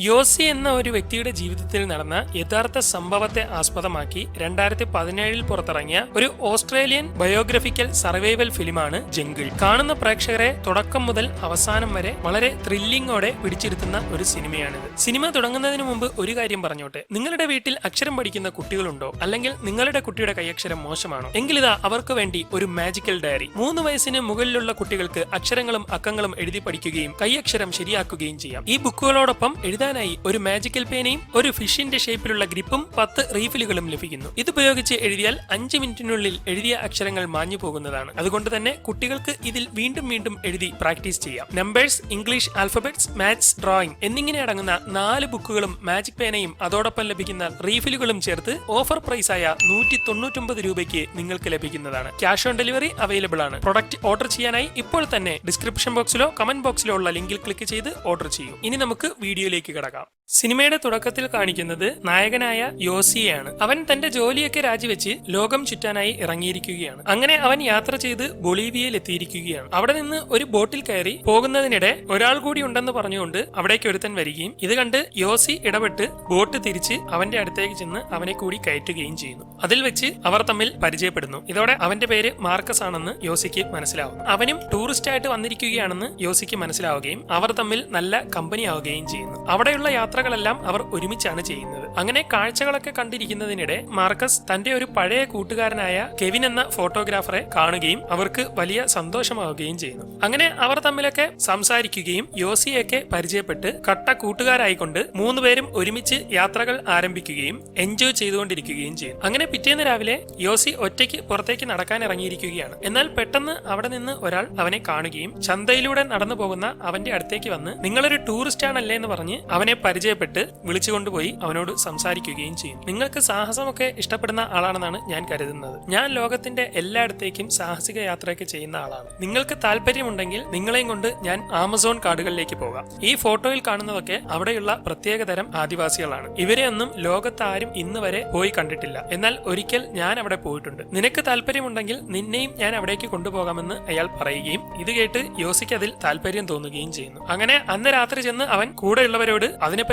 Yossi എന്ന ഒരു വ്യക്തിയുടെ ജീവിതത്തിൽ നടന്ന യഥാർത്ഥ സംഭവത്തെ ആസ്പദമാക്കി രണ്ടായിരത്തി പതിനേഴിൽ പുറത്തിറങ്ങിയ ഒരു ഓസ്ട്രേലിയൻ ബയോഗ്രഫിക്കൽ സർവൈവൽ ഫിലിമാണ് ജംഗിൾ. കാണുന്ന പ്രേക്ഷകരെ തുടക്കം മുതൽ അവസാനം വരെ വളരെ ത്രില്ലിങ്ങോടെ പിടിച്ചിരുത്തുന്ന ഒരു സിനിമയാണിത്. സിനിമ തുടങ്ങുന്നതിന് മുമ്പ് ഒരു കാര്യം പറഞ്ഞോട്ടെ. നിങ്ങളുടെ വീട്ടിൽ അക്ഷരം പഠിക്കുന്ന കുട്ടികളുണ്ടോ? അല്ലെങ്കിൽ നിങ്ങളുടെ കുട്ടിയുടെ കൈയക്ഷരം മോശമാണോ? എങ്കിലിതാ അവർക്ക് വേണ്ടി ഒരു മാജിക്കൽ ഡയറി. മൂന്ന് വയസ്സിന് മുകളിലുള്ള കുട്ടികൾക്ക് അക്ഷരങ്ങളും അക്കങ്ങളും എഴുതി പഠിക്കുകയും കൈയക്ഷരം ശരിയാക്കുകയും ചെയ്യാം. ഈ ബുക്കുകളോടൊപ്പം എഴുതാനായി ഒരു മാജിക്കൽ പേനയും ഒരു ഫിഷിന്റെ ഷേപ്പിലുള്ള ഗ്രിപ്പും പത്ത് റീഫിലുകളും ലഭിക്കുന്നു. ഇത് ഉപയോഗിച്ച് എഴുതിയാൽ അഞ്ച് മിനിറ്റിനുള്ളിൽ എഴുതിയ അക്ഷരങ്ങൾ മാഞ്ഞു പോകുന്നതാണ്. അതുകൊണ്ട് തന്നെ കുട്ടികൾക്ക് ഇതിൽ വീണ്ടും വീണ്ടും എഴുതി പ്രാക്ടീസ് ചെയ്യാം. Numbers English alphabets maths drawing എന്നിങ്ങനെ അടങ്ങുന്ന നാല് ബുക്കുകളും മാജിക് പേനയും അതോടൊപ്പം ലഭിക്കുന്ന റീഫിലുകളും ചേർത്ത് ഓഫർ പ്രൈസായ നൂറ്റി തൊണ്ണൂറ്റൊമ്പത് രൂപയ്ക്ക് നിങ്ങൾക്ക് ലഭിക്കുന്നതാണ്. ക്യാഷ് ഓൺ ഡെലിവറി അവൈലബിൾ ആണ്. പ്രൊഡക്റ്റ് ഓർഡർ ചെയ്യാനായി ഇപ്പോൾ തന്നെ ഡിസ്ക്രിപ്ഷൻ ബോക്സിലോ കമന്റ് ബോക്സിലോ ഉള്ള ലിങ്കിൽ ക്ലിക്ക് ചെയ്ത് ഓർഡർ ചെയ്യൂ. ഇനി നമുക്ക് വീഡിയോയിലേക്ക് llegar acá. സിനിമയുടെ തുടക്കത്തിൽ കാണിക്കുന്നത് നായകനായ യോസിയെയാണ്. അവൻ തന്റെ ജോലിയൊക്കെ രാജിവെച്ച് ലോകം ചുറ്റാനായി ഇറങ്ങിയിരിക്കുകയാണ്. അങ്ങനെ അവൻ യാത്ര ചെയ്ത് ബൊളീവിയയിൽ എത്തിയിരിക്കുകയാണ്. അവിടെ നിന്ന് ഒരു ബോട്ടിൽ കയറി പോകുന്നതിനിടെ ഒരാൾ കൂടി ഉണ്ടെന്ന് പറഞ്ഞുകൊണ്ട് അവിടേക്ക് ഒരുത്തൻ വരികയും ഇത് കണ്ട് യോസി ഇടപെട്ട് ബോട്ട് തിരിച്ച് അവന്റെ അടുത്തേക്ക് ചെന്ന് അവനെ കൂടി കയറ്റുകയും ചെയ്യുന്നു. അതിൽ വെച്ച് അവർ തമ്മിൽ പരിചയപ്പെടുന്നു. ഇതോടെ അവന്റെ പേര് മാർക്കസ് ആണെന്ന് യോസിക്ക് മനസ്സിലാവും അവനും ടൂറിസ്റ്റ് ആയിട്ട് വന്നിരിക്കുകയാണെന്ന് യോസിക്ക് മനസ്സിലാവുകയും അവർ തമ്മിൽ നല്ല കമ്പനി ആവുകയും ചെയ്യുന്നു. അവിടെയുള്ള യാത്രകളെല്ലാം അവർ ഒരുമിച്ചാണ് ചെയ്യുന്നത്. അങ്ങനെ കാഴ്ചകളൊക്കെ കണ്ടിരിക്കുന്നതിനിടെ മാർക്കസ് തന്റെ ഒരു പഴയ കൂട്ടുകാരനായ കെവിൻ എന്ന ഫോട്ടോഗ്രാഫറെ കാണുകയും അവർക്ക് വലിയ സന്തോഷമാവുകയും ചെയ്യുന്നു. അങ്ങനെ അവർ തമ്മിലൊക്കെ സംസാരിക്കുകയും യോസിയൊക്കെ പരിചയപ്പെട്ട് കട്ട കൂട്ടുകാരായിക്കൊണ്ട് മൂന്നുപേരും ഒരുമിച്ച് യാത്രകൾ ആരംഭിക്കുകയും എൻജോയ് ചെയ്തുകൊണ്ടിരിക്കുകയും ചെയ്യും അങ്ങനെ പിറ്റേന്ന് രാവിലെ യോസി ഒറ്റയ്ക്ക് പുറത്തേക്ക് നടക്കാൻ ഇറങ്ങിയിരിക്കുകയാണ്. എന്നാൽ പെട്ടെന്ന് അവിടെ നിന്ന് ഒരാൾ അവനെ കാണുകയും ചന്തയിലൂടെ നടന്നു പോകുന്ന അവന്റെ അടുത്തേക്ക് വന്ന് നിങ്ങളൊരു ടൂറിസ്റ്റ് ആണല്ലേ എന്ന് പറഞ്ഞ് അവനെ പരിചയപ്പെട്ട് വിളിച്ചുകൊണ്ടുപോയി അവനോട് സംസാരിക്കുകയും ചെയ്യും. നിങ്ങൾക്ക് സാഹസമൊക്കെ ഇഷ്ടപ്പെടുന്ന ആളാണെന്നാണ് ഞാൻ കരുതുന്നത്. ഞാൻ ലോകത്തിന്റെ എല്ലായിടത്തേക്കും സാഹസിക യാത്രയൊക്കെ ചെയ്യുന്ന ആളാണ്. നിങ്ങൾക്ക് താല്പര്യമുണ്ടെങ്കിൽ നിങ്ങളെയും കൊണ്ട് ഞാൻ ആമസോൺ കാടുകളിലേക്ക് പോകാം. ഈ ഫോട്ടോയിൽ കാണുന്നതൊക്കെ അവിടെയുള്ള പ്രത്യേകതരം ആദിവാസികളാണ്. ഇവരെയൊന്നും ലോകത്താരും ഇന്ന് വരെ പോയി കണ്ടിട്ടില്ല. എന്നാൽ ഒരിക്കൽ ഞാൻ അവിടെ പോയിട്ടുണ്ട്. നിനക്ക് താല്പര്യമുണ്ടെങ്കിൽ നിന്നെയും ഞാൻ അവിടേക്ക് കൊണ്ടുപോകാമെന്ന് അയാൾ പറയുകയും ഇത് കേട്ട് യോസിക്ക് അതിൽ താല്പര്യം തോന്നുകയും ചെയ്യുന്നു. അങ്ങനെ അന്ന് രാത്രി ചെന്ന് അവൻ കൂടെയുള്ളവരോട്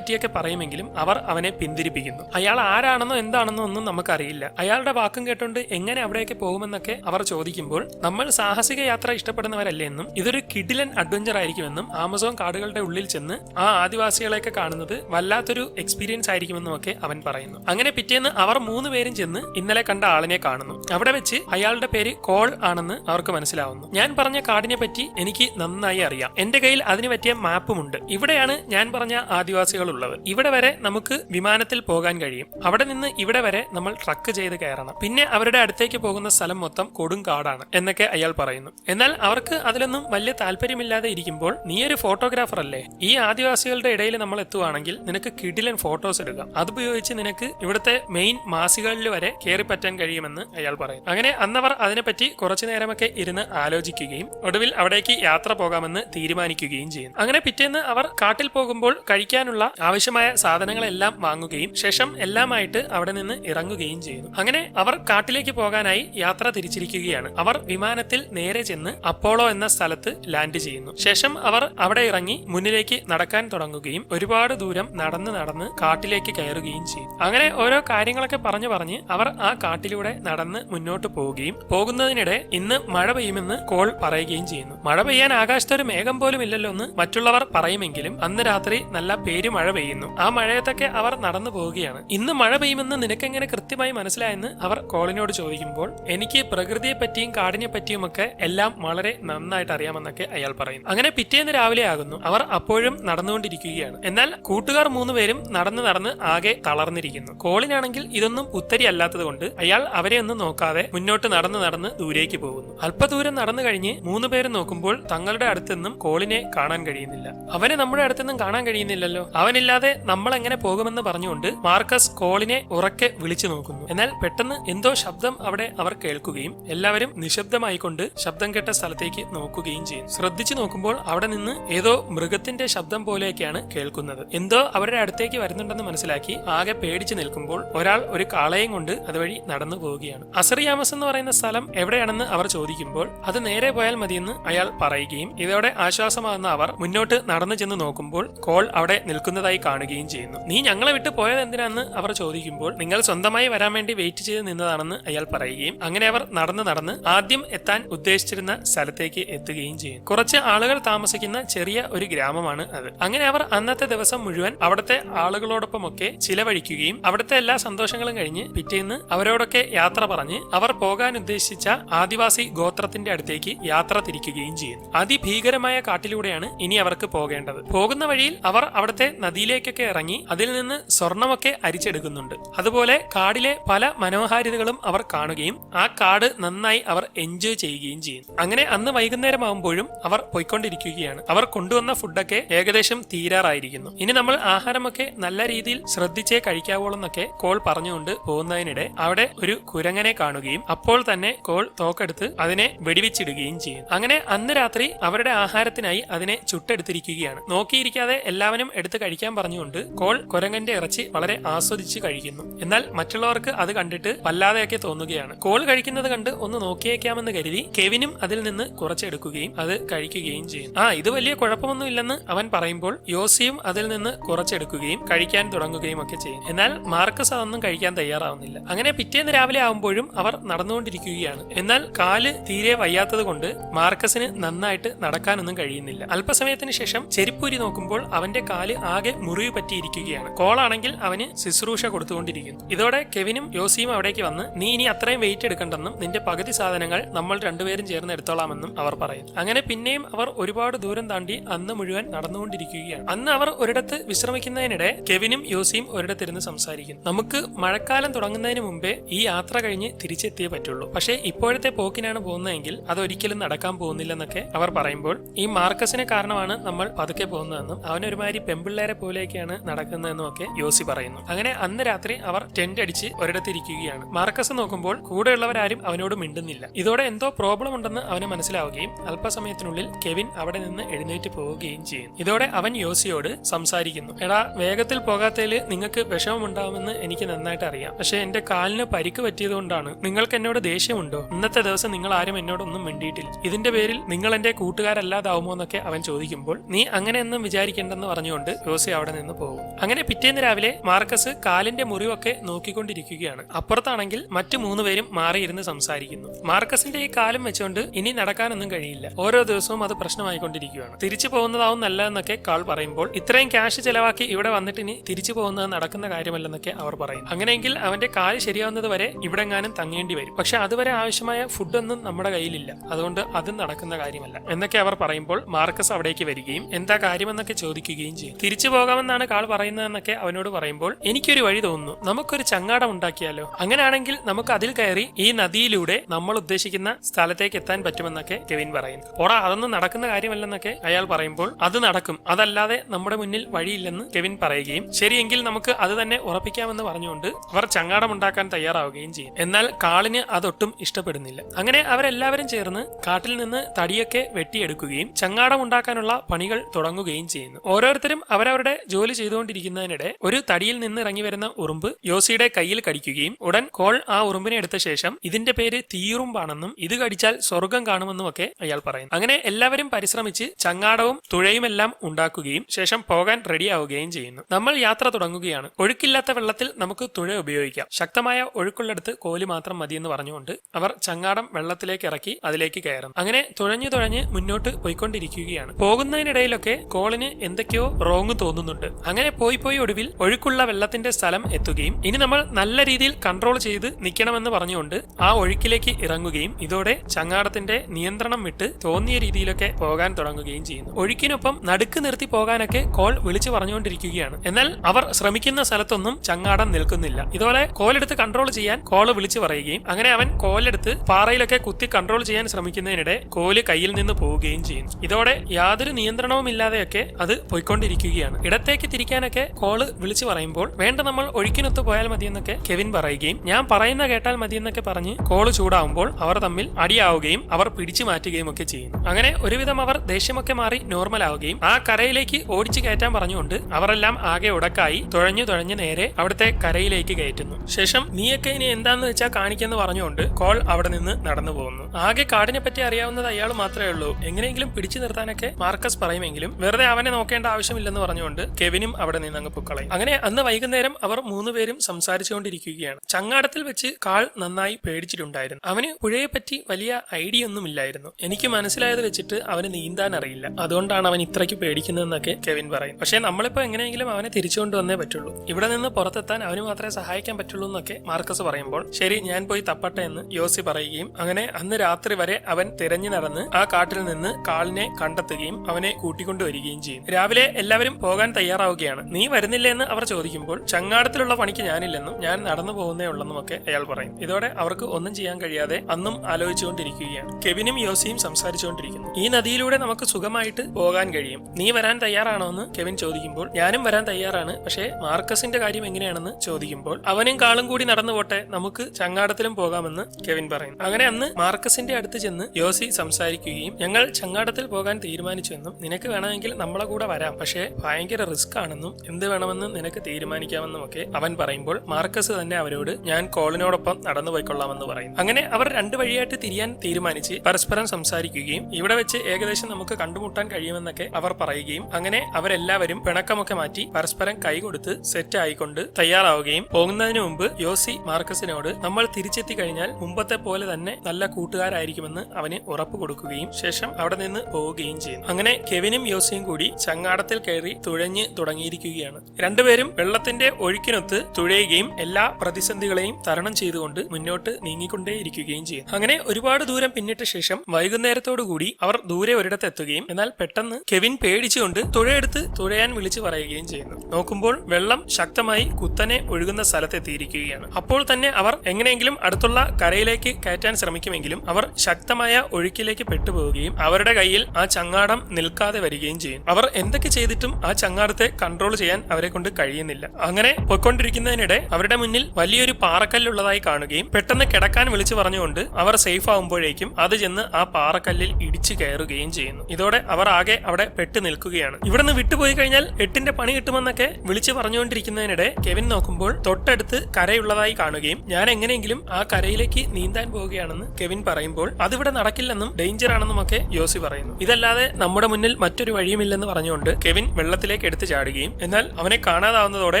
അതിനെപ്പറ്റിയൊക്കെ പറയുമെങ്കിലും അവർ അവനെ പിന്തിരിപ്പിക്കുന്നു. അയാൾ ആരാണെന്നോ എന്താണെന്നോ ഒന്നും നമുക്കറിയില്ല. അയാളുടെ വാക്കും കേട്ടുകൊണ്ട് എങ്ങനെ അവിടേക്ക് പോകുമെന്നൊക്കെ അവർ ചോദിക്കുമ്പോൾ നമ്മൾ സാഹസിക യാത്ര ഇഷ്ടപ്പെടുന്നവരല്ലേ എന്നും ഇതൊരു കിഡിലൻ അഡ്വഞ്ചർ ആയിരിക്കുമെന്നും ആമസോൺ കാടുകളുടെ ഉള്ളിൽ ചെന്ന് ആ ആദിവാസികളെയൊക്കെ കാണുന്നത് വല്ലാത്തൊരു എക്സ്പീരിയൻസ് ആയിരിക്കുമെന്നും ഒക്കെ അവൻ പറയുന്നു. അങ്ങനെ പിറ്റേന്ന് അവർ മൂന്ന് പേരും ചെന്ന് ഇന്നലെ കണ്ട ആളിനെ കാണുന്നു. അവിടെ വെച്ച് അയാളുടെ പേര് കോൾ ആണെന്ന് അവർക്ക് മനസ്സിലാവുന്നു. ഞാൻ പറഞ്ഞ കാടിനെ പറ്റി എനിക്ക് നന്നായി അറിയാം. എന്റെ കയ്യിൽ അതിന് പറ്റിയ മാപ്പുമുണ്ട് ഇവിടെയാണ് ഞാൻ പറഞ്ഞ ആദിവാസികൾ ഉള്ളത് ഇവിടെ വരെ നമുക്ക് വിമാനത്തിൽ പോകാൻ കഴിയും. അവിടെ നിന്ന് ഇവിടെ വരെ നമ്മൾ ട്രക്ക് ചെയ്ത് കയറണം. പിന്നെ അവരുടെ അടുത്തേക്ക് പോകുന്ന സ്ഥലം മൊത്തം കൊടും കാടാണ് എന്നൊക്കെ അയാൾ പറയുന്നു. എന്നാൽ അവർക്ക് അതിലൊന്നും വലിയ താല്പര്യമില്ലാതെ ഇരിക്കുമ്പോൾ നീ ഒരു ഫോട്ടോഗ്രാഫർ അല്ലേ? ഈ ആദിവാസികളുടെ ഇടയിൽ നമ്മൾ എത്തുവാണെങ്കിൽ നിനക്ക് കിടിലൻ ഫോട്ടോസ് എടുക്കാം. അതുപയോഗിച്ച് നിനക്ക് ഇവിടുത്തെ മെയിൻ മാസികളിൽ വരെ കയറി പറ്റാൻ കഴിയുമെന്ന് അയാൾ പറയും അങ്ങനെ അന്നവർ അതിനെപ്പറ്റി കുറച്ചു നേരമൊക്കെ ഇരുന്ന് ആലോചിക്കുകയും ഒടുവിൽ അവിടേക്ക് യാത്ര പോകാമെന്ന് തീരുമാനിക്കുകയും ചെയ്യുന്നു. അങ്ങനെ പിറ്റേന്ന് അവർ കാട്ടിൽ പോകുമ്പോൾ കഴിക്കാനുള്ള ആവശ്യമായ സാധനങ്ങളെല്ലാം വാങ്ങുകയും ശേഷം എല്ലാമായിട്ട് അവിടെ നിന്ന് ഇറങ്ങുകയും ചെയ്യുന്നു അങ്ങനെ അവർ കാട്ടിലേക്ക് പോകാനായി യാത്ര തിരിച്ചിരിക്കുകയാണ്. അവർ വിമാനത്തിൽ നേരെ ചെന്ന് അപ്പോളോ എന്ന സ്ഥലത്ത് ലാൻഡ് ചെയ്യുന്നു. ശേഷം അവർ അവിടെ ഇറങ്ങി മുന്നിലേക്ക് നടക്കാൻ തുടങ്ങുകയും ഒരുപാട് ദൂരം നടന്ന് നടന്ന് കാട്ടിലേക്ക് കയറുകയും ചെയ്യും അങ്ങനെ ഓരോ കാര്യങ്ങളൊക്കെ പറഞ്ഞു പറഞ്ഞ് അവർ ആ കാട്ടിലൂടെ നടന്ന് മുന്നോട്ട് പോവുകയും പോകുന്നതിനിടെ ഇന്ന് മഴ പെയ്യുമെന്ന് കോൾ പറയുകയും ചെയ്യുന്നു. മഴ പെയ്യാൻ ആകാശത്തൊരു മേഘം പോലും ഇല്ലല്ലോ എന്ന് മറ്റുള്ളവർ പറയുമെങ്കിലും അന്ന് രാത്രി നല്ല പേര് മഴ പെയ്യുന്നു. ആ മഴയത്തൊക്കെ അവർ നടന്നു പോവുകയാണ്. ഇന്ന് മഴ പെയ്യുമെന്ന് നിനക്കെങ്ങനെ കൃത്യമായി മനസ്സിലായെന്ന് അവർ കോളിനോട് ചോദിക്കുമ്പോൾ എനിക്ക് പ്രകൃതിയെ പറ്റിയും കാടിനെ പറ്റിയുമൊക്കെ എല്ലാം വളരെ നന്നായിട്ട് അറിയാമെന്നൊക്കെ അയാൾ പറയുന്നു. അങ്ങനെ പിറ്റേന്ന് രാവിലെ ആകുന്നു. അവർ അപ്പോഴും നടന്നുകൊണ്ടിരിക്കുകയാണ്. എന്നാൽ കൂട്ടുകാർ മൂന്നുപേരും നടന്ന് നടന്ന് ആകെ തളർന്നിരിക്കുന്നു. കോളിനാണെങ്കിൽ ഇതൊന്നും ഉത്തരി അല്ലാത്തത് കൊണ്ട് അയാൾ അവരെ ഒന്നും നോക്കാതെ മുന്നോട്ട് നടന്ന് നടന്ന് ദൂരേക്ക് പോകുന്നു. അല്പദൂരം നടന്നു കഴിഞ്ഞ് മൂന്ന് പേരും നോക്കുമ്പോൾ തങ്ങളുടെ അടുത്തൊന്നും കോളിനെ കാണാൻ കഴിയുന്നില്ല. അവനെ നമ്മുടെ അടുത്തൊന്നും കാണാൻ കഴിയുന്നില്ലല്ലോ. അവനില്ലാതെ നമ്മൾ എങ്ങനെ പോകുമെന്ന് പറഞ്ഞുകൊണ്ട് മാർക്കസ് കോളിനെ ഉറക്കെ വിളിച്ചു നോക്കുന്നു. എന്നാൽ പെട്ടെന്ന് എന്തോ ശബ്ദം അവിടെ അവർ കേൾക്കുകയും എല്ലാവരും നിശബ്ദമായിക്കൊണ്ട് ശബ്ദം കേട്ട സ്ഥലത്തേക്ക് നോക്കുകയും ചെയ്യും. ശ്രദ്ധിച്ചു നോക്കുമ്പോൾ അവിടെ നിന്ന് ഏതോ മൃഗത്തിന്റെ ശബ്ദം പോലെയൊക്കെയാണ് കേൾക്കുന്നത്. എന്തോ അവരുടെ അടുത്തേക്ക് വരുന്നുണ്ടെന്ന് മനസ്സിലാക്കി ആകെ പേടിച്ചു നിൽക്കുമ്പോൾ ഒരാൾ ഒരു കാളയും കൊണ്ട് അതുവഴി നടന്നു പോവുകയാണ്. അസറിയാമസ് എന്ന് പറയുന്ന സ്ഥലം എവിടെയാണെന്ന് അവർ ചോദിക്കുമ്പോൾ അത് നേരെ പോയാൽ മതിയെന്ന് അയാൾ പറയുകയും ഇതോടെ ആശ്വാസമാകുന്ന അവർ മുന്നോട്ട് നടന്നു ചെന്ന് നോക്കുമ്പോൾ കോൾ അവിടെ നിൽക്കുന്നത് നിൽക്കുന്നതായി കാണുകയും ചെയ്യുന്നു. നീ ഞങ്ങളെ വിട്ട് പോയത് എന്തിനാന്ന് അവർ ചോദിക്കുമ്പോൾ നിങ്ങൾ സ്വന്തമായി വരാൻ വേണ്ടി വെയിറ്റ് ചെയ്ത് നിന്നതാണെന്ന് അയാൾ പറയുകയും അങ്ങനെ അവർ നടന്ന് നടന്ന് ആദ്യം എത്താൻ ഉദ്ദേശിച്ചിരുന്ന സ്ഥലത്തേക്ക് എത്തുകയും ചെയ്യും. കുറച്ച് ആളുകൾ താമസിക്കുന്ന ചെറിയ ഒരു ഗ്രാമമാണ് അത്. അങ്ങനെ അവർ അന്നത്തെ ദിവസം മുഴുവൻ അവിടുത്തെ ആളുകളോടൊപ്പമൊക്കെ ചിലവഴിക്കുകയും അവിടുത്തെ എല്ലാ സന്തോഷങ്ങളും കഴിഞ്ഞ് പിറ്റേന്ന് അവരോടൊക്കെ യാത്ര പറഞ്ഞ് അവർ പോകാൻ ഉദ്ദേശിച്ച ആദിവാസി ഗോത്രത്തിന്റെ അടുത്തേക്ക് യാത്ര തിരിക്കുകയും ചെയ്യുന്നു. അതിഭീകരമായ കാട്ടിലൂടെയാണ് ഇനി അവർക്ക് പോകേണ്ടത്. പോകുന്ന വഴിയിൽ അവർ അവിടുത്തെ നദിയിലേക്കൊക്കെ ഇറങ്ങി അതിൽ നിന്ന് സ്വർണമൊക്കെ അരിച്ചെടുക്കുന്നുണ്ട്. അതുപോലെ കാടിലെ പല മനോഹാരിതകളും അവർ കാണുകയും ആ കാട് നന്നായി അവർ എൻജോയ് ചെയ്യുകയും ചെയ്യുന്നു. അങ്ങനെ അന്ന് വൈകുന്നേരം ആകുമ്പോഴും അവർ പോയിക്കൊണ്ടിരിക്കുകയാണ്. അവർ കൊണ്ടുവന്ന ഫുഡൊക്കെ ഏകദേശം തീരാറായിരിക്കുന്നു. ഇനി നമ്മൾ ആഹാരമൊക്കെ നല്ല രീതിയിൽ ശ്രദ്ധിച്ചേ കഴിക്കാവോളെന്നൊക്കെ കോൾ പറഞ്ഞുകൊണ്ട് പോകുന്നതിനിടെ അവിടെ ഒരു കുരങ്ങനെ കാണുകയും അപ്പോൾ തന്നെ കോൾ തോക്കെടുത്ത് അതിനെ വെടിവെച്ചിടുകയും ചെയ്യും അങ്ങനെ അന്ന് രാത്രി അവരുടെ ആഹാരത്തിനായി അതിനെ ചുട്ടെടുത്തിരിക്കുകയാണ്. നോക്കിയിരിക്കാതെ എല്ലാവരും എടുത്ത് കഴിക്കാൻ പറഞ്ഞുകൊണ്ട് കോൾ കുരങ്ങന്റെ ഇറച്ചി വളരെ ആസ്വദിച്ച് കഴിക്കുന്നു. എന്നാൽ മറ്റുള്ളവർക്ക് അത് കണ്ടിട്ട് വല്ലാതെയൊക്കെ തോന്നുകയാണ്. കോൾ കഴിക്കുന്നത് കണ്ട് ഒന്ന് നോക്കിയേക്കാമെന്ന് കരുതി കെവിനും അതിൽ നിന്ന് കുറച്ചെടുക്കുകയും അത് കഴിക്കുകയും ചെയ്യുന്നു. ആ ഇത് വലിയ കുഴപ്പമൊന്നുമില്ലെന്ന് അവൻ പറയുമ്പോൾ യോസിയും അതിൽ നിന്ന് കുറച്ചെടുക്കുകയും കഴിക്കാൻ തുടങ്ങുകയും ഒക്കെ ചെയ്യും. എന്നാൽ മാർക്കസ് അതൊന്നും കഴിക്കാൻ തയ്യാറാവുന്നില്ല. അങ്ങനെ പിറ്റേന്ന് രാവിലെ ആവുമ്പോഴും അവർ നടന്നുകൊണ്ടിരിക്കുകയാണ്. എന്നാൽ കാൽ തീരെ വയ്യാത്തത് കൊണ്ട് മാർക്കസിന് നന്നായിട്ട് നടക്കാനൊന്നും കഴിയുന്നില്ല. അല്പസമയത്തിന് ശേഷം ചെരിപ്പൂരി നോക്കുമ്പോൾ അവന്റെ കാൽ ആകെ മുറിവ് പറ്റിയിരിക്കുകയാണ്. കോളാണെങ്കിൽ അവന് ശുശ്രൂഷ കൊടുത്തുകൊണ്ടിരിക്കുന്നു. ഇതോടെ കെവിനും യോസിയും അവിടേക്ക് വന്ന് നീ ഇനി അത്രയും വെയിറ്റ് എടുക്കണ്ടെന്നും നിന്റെ പകുതി സാധനങ്ങൾ നമ്മൾ രണ്ടുപേരും ചേർന്ന് എടുത്തോളാമെന്നും അവർ പറയും അങ്ങനെ പിന്നെയും അവർ ഒരുപാട് ദൂരം താണ്ടി അന്ന് മുഴുവൻ നടന്നുകൊണ്ടിരിക്കുകയാണ്. അന്ന് അവർ ഒരിടത്ത് വിശ്രമിക്കുന്നതിനിടെ കെവിനും യോസിയും ഒരിടത്തിരുന്ന് സംസാരിക്കുന്നു. നമുക്ക് മഴക്കാലം തുടങ്ങുന്നതിന് മുമ്പേ ഈ യാത്ര കഴിഞ്ഞ് തിരിച്ചെത്തിയേ പറ്റുള്ളൂ. പക്ഷേ ഇപ്പോഴത്തെ പോക്കിനാണ് പോകുന്നതെങ്കിൽ അതൊരിക്കലും നടക്കാൻ പോകുന്നില്ലെന്നൊക്കെ അവർ പറയുമ്പോൾ ഈ മാർക്കസിന് കാരണമാണ് നമ്മൾ പതുക്കെ പോകുന്നതെന്നും അവനൊരുമാതിരി പെമ്പിള്ളേരെ പോലെയൊക്കെയാണ് നടക്കുന്നതെന്നൊക്കെ യോസി പറയുന്നു. അങ്ങനെ അന്ന് രാത്രി അവർ ടെന്റ് അടിച്ച് ഒരിടത്തിരിക്കുകയാണ്. മാർക്കസ് നോക്കുമ്പോൾ കൂടെയുള്ളവരാരും അവനോട് മിണ്ടുന്നില്ല. ഇതോടെ എന്തോ പ്രോബ്ലം ഉണ്ടെന്ന് അവന് മനസ്സിലാവുകയും അല്പസമയത്തിനുള്ളിൽ കെവിൻ അവിടെ നിന്ന് എഴുന്നേറ്റ് പോവുകയും ചെയ്യുന്നു ഇതോടെ അവൻ യോസിയോട് സംസാരിക്കുന്നു. എടാ വേഗത്തിൽ പോകാത്തതിൽ നിങ്ങൾക്ക് വിഷമമുണ്ടാവുമെന്ന് എനിക്ക് നന്നായിട്ട് അറിയാം. പക്ഷെ എന്റെ കാലിന് പരിക്ക് പറ്റിയതുകൊണ്ടാണ്. നിങ്ങൾക്ക് എന്നോട് ദേഷ്യമുണ്ടോ? ഇന്നത്തെ ദിവസം നിങ്ങൾ ആരും എന്നോടൊന്നും മിണ്ടിയിട്ടില്ല. ഇതിന്റെ പേരിൽ നിങ്ങൾ എന്റെ കൂട്ടുകാരല്ലാതാവുമോ? എന്നൊക്കെ അവൻ ചോദിക്കുമ്പോൾ നീ അങ്ങനെയൊന്നും വിചാരിക്കേണ്ടെന്ന് പറഞ്ഞുകൊണ്ട് യോസി അവിടെ നിന്ന് പോകും. അങ്ങനെ പിറ്റേന്ന് രാവിലെ മാർക്കസ് കാലിന്റെ മുറിവൊക്കെ നോക്കിക്കൊണ്ടിരിക്കുകയാണ്. അപ്പുറത്താണെങ്കിൽ മറ്റു മൂന്നുപേരും മാറിയിരുന്ന് സംസാരിക്കുന്നു. മാർക്കസിന്റെ ഈ കാലം വെച്ചുകൊണ്ട് ഇനി നടക്കാനൊന്നും കഴിയില്ല. ഓരോ ദിവസവും അത് പ്രശ്നമായിക്കൊണ്ടിരിക്കുകയാണ്. തിരിച്ചു പോകുന്നതാവും നല്ലതെന്നൊക്കെ കാൾ പറയുമ്പോൾ ഇത്രയും ക്യാഷ് ചെലവാക്കി ഇവിടെ വന്നിട്ട് ഇനി തിരിച്ചു പോകുന്നത് നടക്കുന്ന കാര്യമല്ലെന്നൊക്കെ അവർ പറയും. അങ്ങനെയെങ്കിൽ അവന്റെ കാൽ ശരിയാവുന്നത് വരെ ഇവിടെങ്ങാനും തങ്ങേണ്ടി വരും. പക്ഷെ അതുവരെ ആവശ്യമായ ഫുഡൊന്നും നമ്മുടെ കയ്യിലില്ല. അതുകൊണ്ട് അതും നടക്കുന്ന കാര്യമല്ല. എന്നൊക്കെ അവർ പറയുമ്പോൾ മാർക്കസ് അവിടേക്ക് വരികയും എന്താ കാര്യമെന്നൊക്കെ ചോദിക്കുകയും ചെയ്യും. തിരിച്ചു പോകാമെന്നാണ് കാൾ പറയുന്നതെന്നൊക്കെ അവനോട് പറയുമ്പോൾ എനിക്കൊരു വഴി തോന്നുന്നു. നമുക്കൊരു ചങ്ങാടം ഉണ്ടാക്കിയാലോ? അങ്ങനെയാണെങ്കിൽ നമുക്ക് അതിൽ കയറി ഈ നദിയിലൂടെ നമ്മൾ ഉദ്ദേശിക്കുന്ന സ്ഥലത്തേക്ക് എത്താൻ പറ്റുമെന്നൊക്കെ കെവിൻ പറയുന്നു. ഓടാ അതൊന്നും നടക്കുന്ന കാര്യമല്ലെന്നൊക്കെ അയാൾ പറയുമ്പോൾ അത് നടക്കും. അതല്ലാതെ നമ്മുടെ മുന്നിൽ വഴിയില്ലെന്ന് കെവിൻ പറയുകയും ശരിയെങ്കിൽ നമുക്ക് അത് തന്നെ ഉറപ്പിക്കാമെന്ന് പറഞ്ഞുകൊണ്ട് അവർ ചങ്ങാടം ഉണ്ടാക്കാൻ തയ്യാറാവുകയും ചെയ്യും. എന്നാൽ കാളിന് അതൊട്ടും ഇഷ്ടപ്പെടുന്നില്ല. അങ്ങനെ അവരെല്ലാവരും ചേർന്ന് കാട്ടിൽ നിന്ന് തടിയൊക്കെ വെട്ടിയെടുക്കുകയും ചങ്ങാടം ഉണ്ടാക്കാനുള്ള പണികൾ തുടങ്ങുകയും ചെയ്യുന്നു. ഓരോരുത്തരും അവരവരുടെ ജോലി ചെയ്തുകൊണ്ടിരിക്കുന്നതിനിടെ ഒരു തടിയിൽ നിന്ന് ഇറങ്ങി വരുന്ന ഉറുമ്പ് യോസിയുടെ കയ്യിൽ കടിക്കുകയും ഉടൻ കോൾ ആ ഉറുമ്പിനെ എടുത്ത ശേഷം ഇതിന്റെ പേര് തീറുമ്പാണെന്നും ഇത് കടിച്ചാൽ സ്വർഗം കാണുമെന്നും ഒക്കെ അയാൾ പറയുന്നു. അങ്ങനെ എല്ലാവരും പരിശ്രമിച്ച് ചങ്ങാടവും തുഴയുമെല്ലാം ഉണ്ടാക്കുകയും ശേഷം പോകാൻ റെഡിയാവുകയും ചെയ്യുന്നു. നമ്മൾ യാത്ര തുടങ്ങുകയാണ്. ഒഴുക്കില്ലാത്ത വെള്ളത്തിൽ നമുക്ക് തുഴ ഉപയോഗിക്കാം. ശക്തമായ ഒഴുക്കുള്ളിടത്ത് കോൽ മാത്രം മതിയെന്ന് പറഞ്ഞുകൊണ്ട് അവർ ചങ്ങാടം വെള്ളത്തിലേക്ക് ഇറക്കി അതിലേക്ക് കയറും അങ്ങനെ തുഴഞ്ഞു തുഴഞ്ഞ് മുന്നോട്ട് പോയിക്കൊണ്ടിരിക്കുകയാണ്. പോകുന്നതിനിടയിലൊക്കെ കോളിന് എന്തൊക്കെയോ റോങ് തോന്നുന്നുണ്ട്. അങ്ങനെ പോയി പോയി ഒടുവിൽ ഒഴുക്കുള്ള വെള്ളത്തിന്റെ സ്ഥലം എത്തുകയും ഇനി നമ്മൾ നല്ല രീതിയിൽ കൺട്രോൾ ചെയ്ത് നിൽക്കണമെന്ന് പറഞ്ഞുകൊണ്ട് ആ ഒഴുക്കിലേക്ക് ഇറങ്ങുകയും ഇതോടെ ചങ്ങാടത്തിന്റെ നിയന്ത്രണം വിട്ട് തോന്നിയ രീതിയിലൊക്കെ പോകാൻ തുടങ്ങുകയും ചെയ്യുന്നു. ഒഴുക്കിനൊപ്പം നടുക്ക് നിർത്തി പോകാനൊക്കെ കോൾ വിളിച്ചു പറഞ്ഞുകൊണ്ടിരിക്കുകയാണ്. എന്നാൽ അവർ ശ്രമിക്കുന്ന സ്ഥലത്തൊന്നും ചങ്ങാടം നിൽക്കുന്നില്ല. ഇതുപോലെ കോലെടുത്ത് കൺട്രോൾ ചെയ്യാൻ കോൾ വിളിച്ചു പറയുകയും അങ്ങനെ അവൻ കോലെടുത്ത് പാറയിലൊക്കെ കുത്തി കൺട്രോൾ ചെയ്യാൻ ശ്രമിക്കുന്നതിനിടെ കോൽ കയ്യിൽ നിന്ന് പോവുകയും ചെയ്യുന്നു. ഇതോടെ യാതൊരു നിയന്ത്രണവും ഇല്ലാതെയൊക്കെ അത് പോയിക്കൊണ്ടിരിക്കുകയാണ്. ഇടത്തേക്ക് തിരിക്കാനൊക്കെ കോൾ വിളിച്ചു പറയുമ്പോൾ വേണ്ട നമ്മൾ ഒഴുക്കിനൊത്ത് പോയാൽ മതിയെന്നൊക്കെ കെവിൻ പറയുകയും ഞാൻ പറയുന്ന കേട്ടാൽ മതിയെന്നൊക്കെ പറഞ്ഞ് കോൾ ചൂടാവുമ്പോൾ അവർ തമ്മിൽ അടിയാവുകയും അവർ പിടിച്ചു മാറ്റുകയും ഒക്കെ ചെയ്യുന്നു. അങ്ങനെ ഒരുവിധം അവർ ദേഷ്യമൊക്കെ മാറി നോർമൽ ആവുകയും ആ കരയിലേക്ക് ഓടിച്ചു കയറ്റാൻ പറഞ്ഞുകൊണ്ട് അവരെല്ലാം ആകെ ഉടക്കായി തുഴഞ്ഞു തുഴഞ്ഞു നേരെ അവിടുത്തെ കരയിലേക്ക് കയറ്റുന്നു. ശേഷം നീയൊക്കെ ഇനി എന്താന്ന് വെച്ചാൽ കാണിക്കെന്ന് പറഞ്ഞുകൊണ്ട് കോൾ അവിടെ നിന്ന് നടന്നു പോകുന്നു. ആകെ കാടിനെ പറ്റി അറിയാവുന്നത് അയാൾ മാത്രമേ ഉള്ളൂ. എങ്ങനെയെങ്കിലും പിടിച്ചു നിർത്താനൊക്കെ മാർക്കസ് പറയുമെങ്കിലും വെറുതെ അവനെ നോക്കേണ്ട ആവശ്യമില്ലെന്ന് പറഞ്ഞുകൊണ്ട് പറഞ്ഞുകൊണ്ട് കെവിനും അവിടെ നിന്ന് അങ്ങ് പൊക്കളയും. അങ്ങനെ അന്ന് വൈകുന്നേരം അവർ മൂന്നുപേരും സംസാരിച്ചുകൊണ്ടിരിക്കുകയാണ്. ചങ്ങാടത്തിൽ വെച്ച് കാൾ നന്നായി പേടിച്ചിട്ടുണ്ടായിരുന്നു. അവന് പുഴയെ പറ്റി വലിയ ഐഡിയ ഒന്നും ഇല്ലായിരുന്നു എനിക്ക് മനസ്സിലായത് വെച്ചിട്ട് അവന് നീന്താൻ അറിയില്ല അതുകൊണ്ടാണ് അവൻ ഇത്രയ്ക്ക് പേടിക്കുന്നതെന്നൊക്കെ കെവിൻ പറയും പക്ഷേ നമ്മളിപ്പോ എങ്ങനെയെങ്കിലും അവനെ തിരിച്ചുകൊണ്ട് വന്നേ പറ്റുള്ളൂ. ഇവിടെ നിന്ന് പുറത്തെത്താൻ അവന് മാത്രമേ സഹായിക്കാൻ പറ്റുള്ളൂ എന്നൊക്കെ മാർക്കസ് പറയുമ്പോൾ ശരി ഞാൻ പോയി തപ്പട്ടെ എന്ന് യോസി പറയുകയും അങ്ങനെ അന്ന് രാത്രി വരെ അവൻ തിരഞ്ഞു നടന്ന് ആ കാട്ടിൽ നിന്ന് കാളിനെ കണ്ടെത്തുകയും അവനെ കൂട്ടിക്കൊണ്ടുവരികയും ചെയ്യും. രാവിലെ എല്ലാവരും പോകാൻ തയ്യാറാവുകയാണ്. നീ വരുന്നില്ല എന്ന് അവർ ചോദിക്കുമ്പോൾ ചങ്ങാടത്തിലുള്ള പണിക്ക് ഞാനില്ലെന്നും ഞാൻ നടന്നു പോകുന്നേ ഉള്ളെന്നും ഒക്കെ അയാൾ പറയും. ഇതോടെ അവർക്ക് ഒന്നും ചെയ്യാൻ കഴിയാതെ അന്നും ആലോചിച്ചുകൊണ്ടിരിക്കുകയാണ്. കെവിനും യോസിയും സംസാരിച്ചുകൊണ്ടിരിക്കുന്നു. ഈ നദിയിലൂടെ നമുക്ക് സുഖമായിട്ട് പോകാൻ കഴിയും. നീ വരാൻ തയ്യാറാണോ എന്ന് കെവിൻ ചോദിക്കുമ്പോൾ ഞാനും വരാൻ തയ്യാറാണ്. പക്ഷേ മാർക്കസിന്റെ കാര്യം എങ്ങനെയാണെന്ന് ചോദിക്കുമ്പോൾ അവനും കാളും കൂടി നടന്നു പോട്ടെ. നമുക്ക് ചങ്ങാടത്തിലും പോകാമെന്ന് കെവിൻ പറയും. അങ്ങനെ അന്ന് മാർക്കസിന്റെ അടുത്ത് ചെന്ന് യോസി സംസാരിക്കുകയും ഞങ്ങൾ ചങ്ങാടത്തിൽ പോകാൻ തീരുമാനിച്ചുവെന്നും നിനക്ക് വേണമെങ്കിൽ നമ്മളെ കൂടെ വരാം. പക്ഷേ ഭയങ്കര റിസ്ക് ആണെന്നും എന്ത് വേണമെന്ന് നിനക്ക് തീരുമാനിക്കാമെന്നും ഒക്കെ അവൻ പറയുമ്പോൾ മാർക്കസ് തന്നെ അവരോട് ഞാൻ കോളിനോടൊപ്പം നടന്നു പോയിക്കൊള്ളാമെന്ന് പറയും. അങ്ങനെ അവർ രണ്ടു വഴിയായിട്ട് തിരിയാൻ തീരുമാനിച്ച് പരസ്പരം സംസാരിക്കുകയും ഇവിടെ വെച്ച് ഏകദേശം നമുക്ക് കണ്ടുമുട്ടാൻ കഴിയുമെന്നൊക്കെ അവർ പറയുകയും അങ്ങനെ അവരെല്ലാവരും പിണക്കമൊക്കെ മാറ്റി പരസ്പരം കൈകൊടുത്ത് സെറ്റ് ആയിക്കൊണ്ട് തയ്യാറാവുകയും പോകുന്നതിന് മുമ്പ് യോസി മാർക്കസിനോട് നമ്മൾ തിരിച്ചെത്തി കഴിഞ്ഞാൽ മുമ്പത്തെ പോലെ തന്നെ നല്ല കൂട്ടുകാരായിരിക്കുമെന്ന് അവന് ഉറപ്പ് കൊടുക്കുകയും ശേഷം അവിടെ നിന്ന് പോവുകയും ചെയ്യുന്നു. അങ്ങനെ കെവിനും യോസിയും കൂടി ചങ്ങാടത്തിൽ കയറി തുഴഞ്ഞ് തുടങ്ങിയിരിക്കുകയാണ്. രണ്ടുപേരും വെള്ളത്തിന്റെ ഒഴുക്കിനൊത്ത് തുഴയുകയും എല്ലാ പ്രതിസന്ധികളെയും തരണം ചെയ്തുകൊണ്ട് മുന്നോട്ട് നീങ്ങിക്കൊണ്ടേയിരിക്കുകയും ചെയ്യും. അങ്ങനെ ഒരുപാട് ദൂരം പിന്നിട്ട ശേഷം വൈകുന്നേരത്തോടുകൂടി അവർ ദൂരെ ഒരിടത്ത് എത്തുകയും എന്നാൽ പെട്ടെന്ന് കെവിൻ പേടിച്ചുകൊണ്ട് തുഴയെടുത്ത് തുഴയാൻ വിളിച്ചു പറയുകയും ചെയ്യുന്നു. നോക്കുമ്പോൾ വെള്ളം ശക്തമായി കുത്തനെ ഒഴുകുന്ന സ്ഥലത്തെത്തിയിരിക്കുകയാണ് അപ്പോൾ തന്നെ അവർ എങ്ങനെയെങ്കിലും അടുത്തുള്ള കരയിലേക്ക് കയറ്റാൻ ശ്രമിക്കുമെങ്കിലും അവർ ശക്തമായ ഒഴുക്കിലേക്ക് പെട്ടുപോവുകയും അവരുടെ കയ്യിൽ ആ ചങ്ങാടം നിൽക്കാതെ വരികയും ചെയ്യും. അവർ എന്തൊക്കെ ചെയ്തിട്ടും ആ ചങ്ങാടത്തെ കൺട്രോൾ ചെയ്യാൻ അവരെ കൊണ്ട് കഴിയുന്നില്ല. അങ്ങനെ പൊയ്ക്കൊണ്ടിരിക്കുന്നതിനിടെ അവരുടെ മുന്നിൽ വലിയൊരു പാറക്കല്ലുള്ളതായി കാണുകയും പെട്ടെന്ന് കിടക്കാൻ വിളിച്ചു പറഞ്ഞുകൊണ്ട് അവർ സേഫ് ആവുമ്പോഴേക്കും അത് ചെന്ന് ആ പാറക്കല്ലിൽ ഇടിച്ചു കയറുകയും ചെയ്യുന്നു. ഇതോടെ അവർ ആകെ അവിടെ പെട്ടു നിൽക്കുകയാണ്. ഇവിടുന്ന് വിട്ടുപോയി കഴിഞ്ഞാൽ എട്ടിന്റെ പണി കിട്ടുമെന്നൊക്കെ വിളിച്ചു പറഞ്ഞുകൊണ്ടിരിക്കുന്നതിനിടെ കെവിൻ നോക്കുമ്പോൾ തൊട്ടടുത്ത് കരയുള്ളതായി കാണുകയും ഞാൻ എങ്ങനെയെങ്കിലും ആ കരയിലേക്ക് നീന്താൻ പോവുകയാണെന്ന് കെവിൻ പറയുമ്പോൾ അതിവിടെ നടക്കില്ലെന്നും ഡേഞ്ചർ ആണെന്നും ഒക്കെ യോസി പറയുന്നു. ഇതല്ലാതെ നമ്മുടെ മുന്നിൽ മറ്റൊരു വഴിയുമില്ലെന്ന് പറഞ്ഞുകൊണ്ട് കെവിൻ വെള്ളത്തിലേക്ക് എടുത്തു ചാടുകയും എന്നാൽ അവനെ കാണാതാവുന്നതോടെ